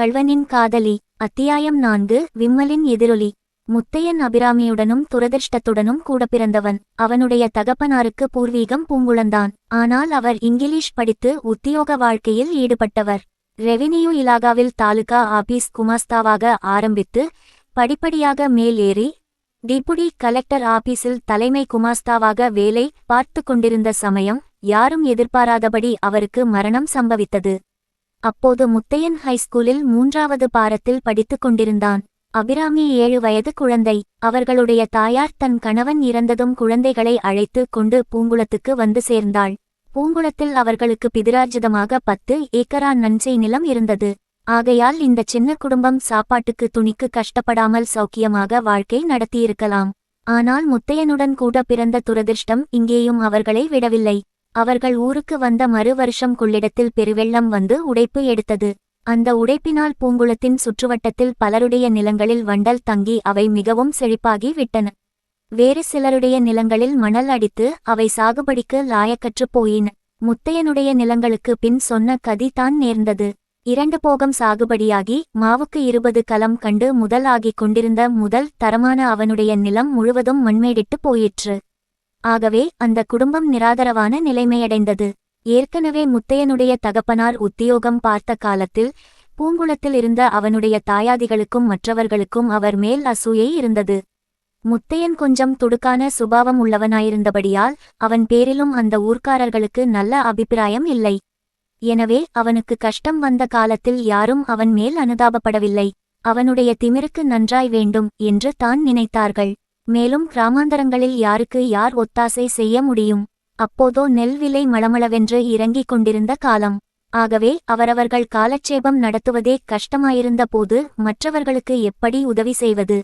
கள்வனின் காதலி அத்தியாயம் நான்கு விம்மலின் எதிரொலி. முத்தையன் அபிராமியுடனும் துரதிர்ஷ்டத்துடனும் கூட பிறந்தவன். அவனுடைய தகப்பனாருக்கு பூர்வீகம் பூங்குளந்தான் ஆனால் அவர் இங்கிலீஷ் படித்து உத்தியோக வாழ்க்கையில் ஈடுபட்டவர். ரெவினியூ இலாகாவில் தாலுகா ஆபீஸ் குமாஸ்தாவாக ஆரம்பித்து படிப்படியாக மேல் ஏறி டிபுடி கலெக்டர் ஆபீஸில் தலைமை குமாஸ்தாவாக வேலை பார்த்து கொண்டிருந்த சமயம் யாரும் எதிர்பாராதபடி அவருக்கு மரணம் சம்பவித்தது. அப்போது முத்தையன் ஹைஸ்கூலில் மூன்றாவது பாரத்தில் படித்துக் கொண்டிருந்தான். அபிராமி ஏழு வயது குழந்தை. அவர்களுடைய தாயார் தன் கணவன் இறந்ததும் குழந்தைகளை அழைத்து கொண்டு பூங்குளத்துக்கு வந்து சேர்ந்தாள். பூங்குளத்தில் அவர்களுக்கு பிதிரார்ஜிதமாக பத்து ஏக்கரா நஞ்சை நிலம் இருந்தது. ஆகையால் இந்த சின்ன குடும்பம் சாப்பாட்டுக்கு துணிக்கு கஷ்டப்படாமல் சௌக்கியமாக வாழ்க்கை நடத்தியிருக்கலாம். ஆனால் முத்தையனுடன் கூட பிறந்த துரதிர்ஷ்டம் இங்கேயும் அவர்களை விடவில்லை. அவர்கள் ஊருக்கு வந்த மறு வருஷம் கொள்ளிடத்தில் பெருவெள்ளம் வந்து உடைப்பு எடுத்தது. அந்த உடைப்பினால் பூங்குளத்தின் சுற்றுவட்டத்தில் பலருடைய நிலங்களில் வண்டல் தங்கி அவை மிகவும் செழிப்பாகி விட்டன. வேறு சிலருடைய நிலங்களில் மணல் அடித்து அவை சாகுபடிக்கு லாயக்கற்றுப் போயின. முத்தையனுடைய நிலங்களுக்கு பின் சொன்ன கதி தான் நேர்ந்தது. இரண்டு போகம் சாகுபடியாகி மாவுக்கு இருபது கலம் கண்டு முதல் ஆகிக் கொண்டிருந்த முதல் தரமான அவனுடைய நிலம் முழுவதும் மண்மேடிட்டு போயிற்று. ஆகவே அந்த குடும்பம் நிராதரவான நிலைமையடைந்தது. ஏற்கனவே முத்தையனுடைய தகப்பனார் உத்தியோகம் பார்த்த காலத்தில் பூங்குளத்தில் இருந்த அவனுடைய தாயாதிகளுக்கும் மற்றவர்களுக்கும் அவர் மேல் அசூயை இருந்தது. முத்தையன் கொஞ்சம் துடுக்கான சுபாவம் உள்ளவனாயிருந்தபடியால் அவன் பேரிலும் அந்த ஊர்க்காரர்களுக்கு நல்ல அபிப்பிராயம் இல்லை. எனவே அவனுக்கு கஷ்டம் வந்த காலத்தில் யாரும் அவன் மேல் அனுதாபப்படவில்லை. அவனுடைய திமிருக்கு நன்றாய் வேண்டும் என்று தான் நினைத்தார்கள். மேலும் கிராமாந்தரங்களில் யாருக்கு யார் ஒத்தாசை செய்ய முடியும்? அப்போதோ நெல் விலை மளமளவென்று இறங்கிக் கொண்டிருந்த காலம். ஆகவே அவரவர்கள் காலட்சேபம் நடத்துவதே கஷ்டமாயிருந்த போது மற்றவர்களுக்கு எப்படி உதவி செய்வது?